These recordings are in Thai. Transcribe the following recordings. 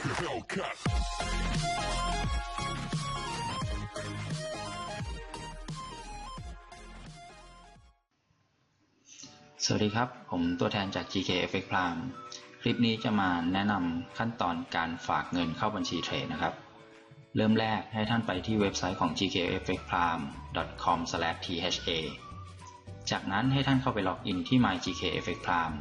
สวัสดีครับ ผมตัวแทนจาก GK Effect Prime คลิปนี้จะมาแนะนำขั้นตอนการฝากเงินเข้าบัญชีเทรดนะครับ เริ่มแรกให้ท่านไปที่เว็บไซต์ของ gk effect palm com th a จากนั้นให้ท่านเข้าไปล็อกอินที่ my gk effect palm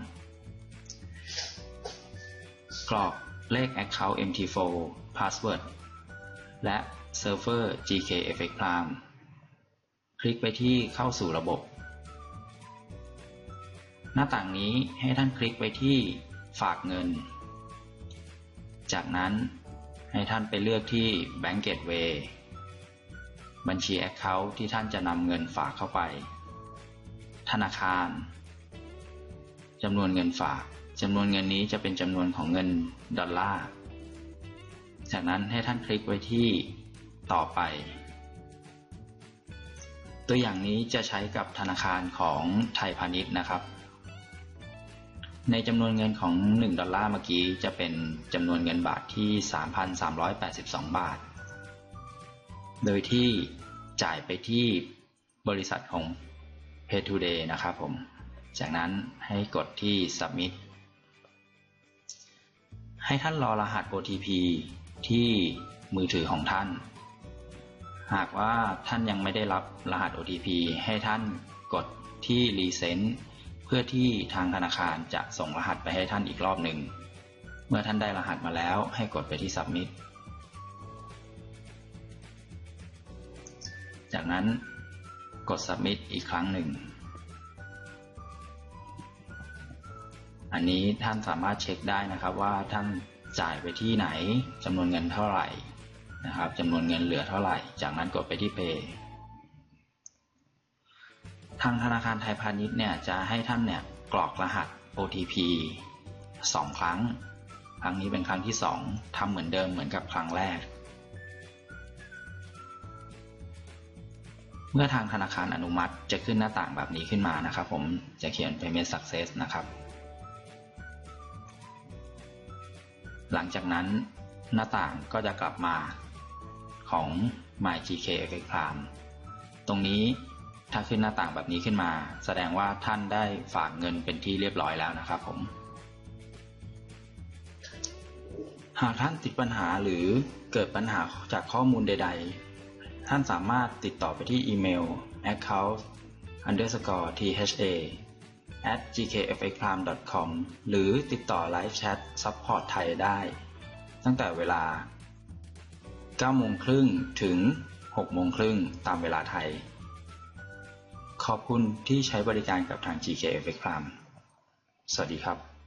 กรอก เลข Account MT4 Password และ Server GKFX Prime คลิกไปที่เข้าสู่ระบบ หน้าต่างนี้ให้ท่านคลิกไปที่ฝากเงิน จากนั้นให้ท่านไปเลือกที่ Bank Gateway บัญชี Account ที่ท่านจะนำเงินฝากเข้าไป ธนาคารจำนวนเงินฝาก จำนวนเงินนี้จะเป็นจำนวนของเงินดอลลาร์ จากนั้นให้ท่านคลิกไว้ที่ต่อไป ตัวอย่างนี้จะใช้กับธนาคารของไทยพาณิชย์นะครับ ในจำนวนเงินของ 1 ดอลลาร์เมื่อกี้จะเป็นจำนวนเงินบาทที่ 3,382 บาท โดยที่จ่ายไปที่บริษัทของ Pay Today นะครับผม จากนั้นให้กดที่ Submit ให้ท่านรอรหัส OTP ที่มือถือของท่าน หากว่าท่านยังไม่ได้รับรหัส OTP ให้ท่านกดที่ Resend เพื่อที่ทางธนาคารจะส่งรหัสไปให้ท่านอีกรอบหนึ่ง เมื่อท่านได้รหัสมาแล้วให้กดไปที่ Submit จากนั้นกด Submit อีกครั้งหนึ่ง อันนี้ท่านสามารถเช็คได้นะครับว่าท่านจ่ายไปที่ไหนจำนวนเงินเท่าไหร่นะครับจำนวนเงินเหลือเท่าไหร่ จากนั้นกดไปที่ Pay ทางธนาคารไทยพาณิชย์เนี่ยจะให้ท่านเนี่ยกรอกรหัส OTP 2 ครั้ง ครั้งนี้เป็นครั้งที่ 2ทำเหมือนเดิมเหมือนกับครั้งแรก เมื่อทางธนาคารอนุมัติจะขึ้นหน้าต่างแบบนี้ขึ้นมานะครับผมจะเขียน payment success นะครับ หลังจากนั้นหน้าต่างก็จะกลับมาของ My GK FX Prime ตรงนี้ถ้าขึ้นหน้าต่างแบบนี้ขึ้นมา แสดงว่าท่านได้ฝากเงินเป็นที่เรียบร้อยแล้วนะครับผม หากท่านติดปัญหาหรือเกิดปัญหาจากข้อมูลใด ๆ ท่านสามารถติดต่อไปที่อีเมล account underscore tha at gkfxprime.com หรือติดต่อไลฟ์แชทซัพพอร์ตไทยได้ ตั้งแต่เวลา9โมงครึ่งถึง6โมงครึ่งตามเวลาไทย ขอบคุณที่ใช้บริการกับทาง GKFX Prime สวัสดีครับ